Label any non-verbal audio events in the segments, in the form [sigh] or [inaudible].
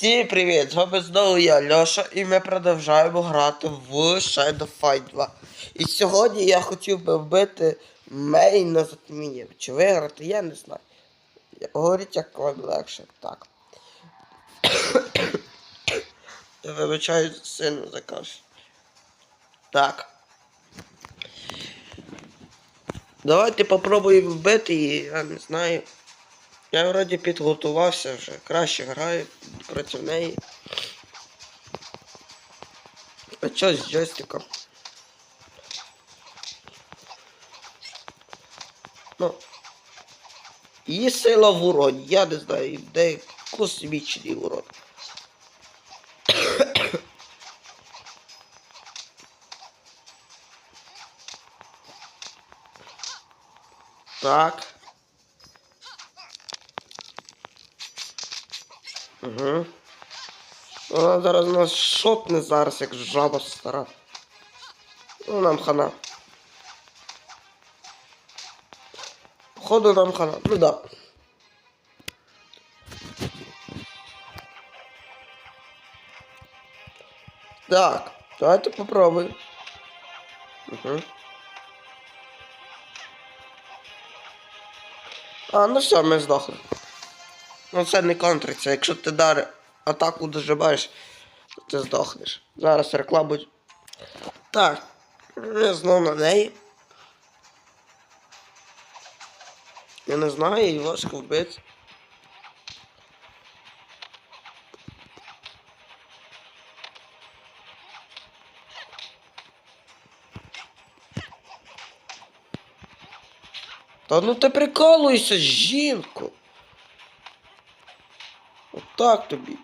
Всім привіт! З вами знову я, Льоша, і ми продовжуємо грати в Shadow Fight 2. І сьогодні я хотів би вбити Мейн на затміння. Чи виграти, я не знаю. Говоріть, як вам легше. Так. [coughs] я вибачаю сильно за. Так. Давайте попробуємо вбити її, я не знаю. Я вроді підготувався вже, краще граю проти неї. А що з джойстиком? Ну. Її сила в уроні, я не знаю, де космічний урон. [coughs] Так. Угу. Вона зараз нас шотне зараз, як жаба стара. Ну, нам хана. Походу нам хана. Ну да. Так, давайте попробуємо. Угу. А, ну все, ми здохли. Ну це не контриться. Якщо ти дар атаку дожимаєш, то ти здохнеш. Зараз рекламу. Так. Я знову на неї. Я не знаю, її важко вбити. Та ну ти прикалуйся, жінку. Отак тобі.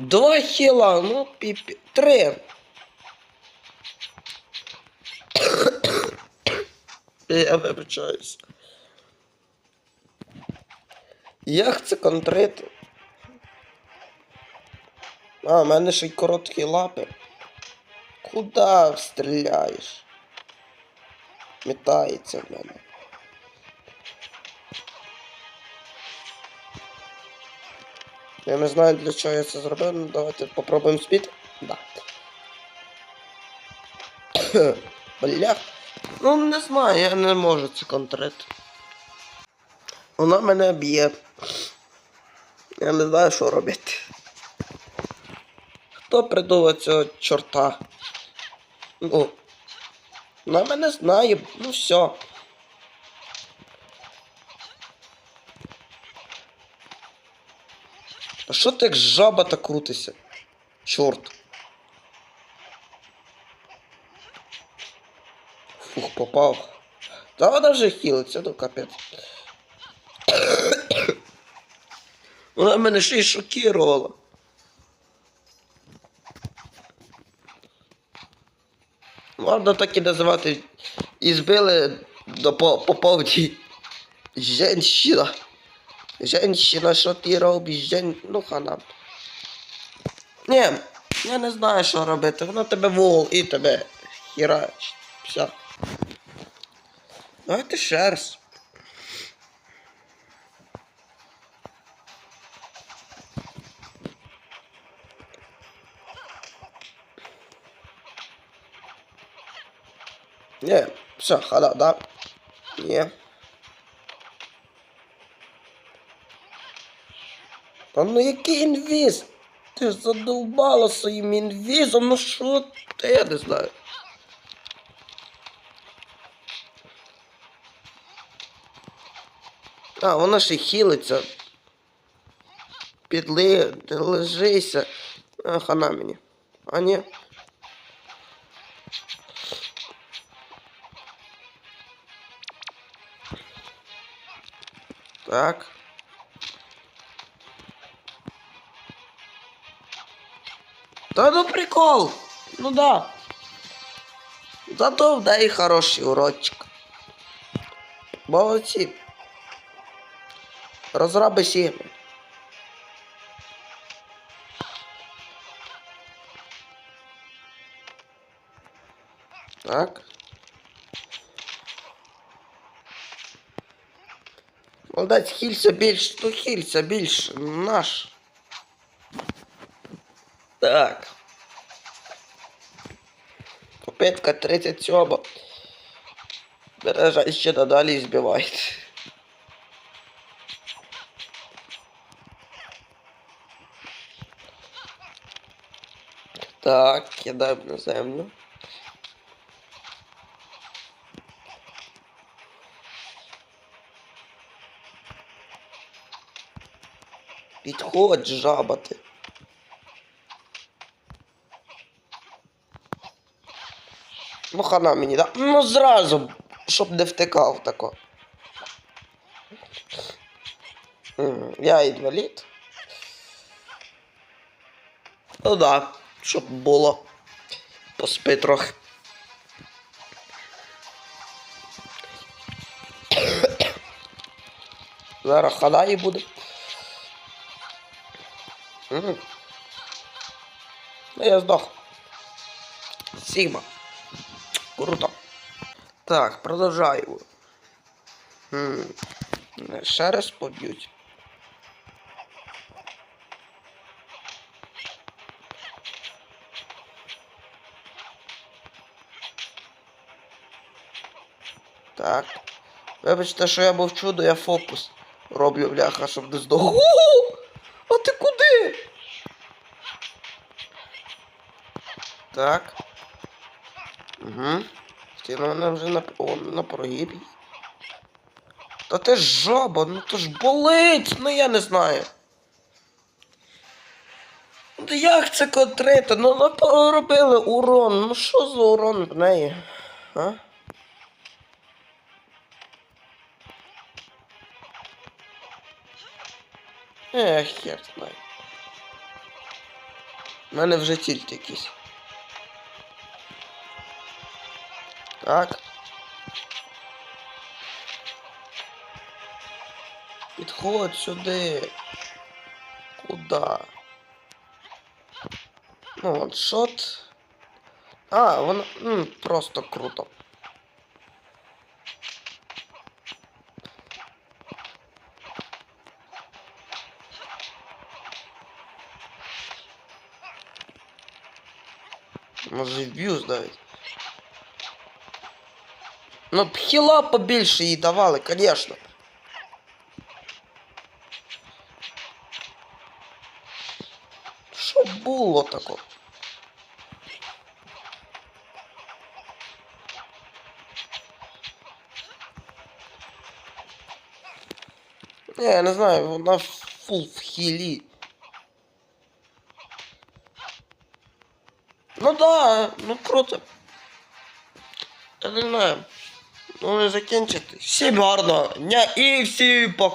Два хіла, ну піпі. Три. Я вибачаюся. Як це контрити? А, в мене ще й короткі лапи. Куда стріляєш? Метається в мене. Я не знаю для чого я це зробив, ну давайте попробуємо спід. Да. [coughs] Блях. Ну не знаю, я не можу це контрити. Вона мене б'є. Я не знаю, що робити. Хто придумав цього чорта? Ну. Вона мене знає, ну все. А що ти як жаба так крутишся? Чорт. Фух, попав. Та вона вже хілиться, ну капець. Вона мене ще й шокірувала. Можна так і називати. І збили до по, по повній. Женщина. Женщина, що ти робиш? Жен... Ну хана. Ні, я не знаю, що робити. Вона тебе вол і тебе хірачить. Все. Давайте ще раз. Ні, все, хана, да? Ні. Та ну який інвіз? Ти задовбала своїм інвізом, ну що ти, я не знаю. А, вона ще хілиться. Підли, лежися. А, хана мені. А ні. Так. Та ну прикол. Ну да. Зато в неї хороший урочок. Молодці. Розраби сігми. Так. Молодець, хілься більш, ну хілься більш, наш. Так. Попитка 37. Бережа ще додалі збивають. Так, кидаємо на землю. Підходь, жаба ти. Ну, хана мені, да? Ну зразу, щоб не втикав тако. Я інвалід. Ну да, щоб було. Поспи трохи. Зараз хана і буде. Ну я здох. Сігма. Круто. Так, продовжаю. Хм. Мене Ще раз поб'ють. Так. Вибачте, що я був чудо, я фокус роблю, бляха, щоб не здох. А ти куди? Так. Угу. Стіна вона вже на, о, на прогибі. Та ти ж жаба, ну то ж болить, ну я не знаю. Ну як це контрити? Ну ну, поробили урон. Ну що за урон в неї? А? Ех, хер знаю. У мене вже тільт якийсь. Так. Підходь сюди. Куда? Ну, ваншот. А, воно м, просто круто. Може і б'юз навіть. Ну, б хіла побільше їй давали, конечно. Що було тако? Не, я не знаю, вона фул в хілі. Ну да, ну круто. Я не знаю. Ну закінчити. Всім гарного дня і всім пока.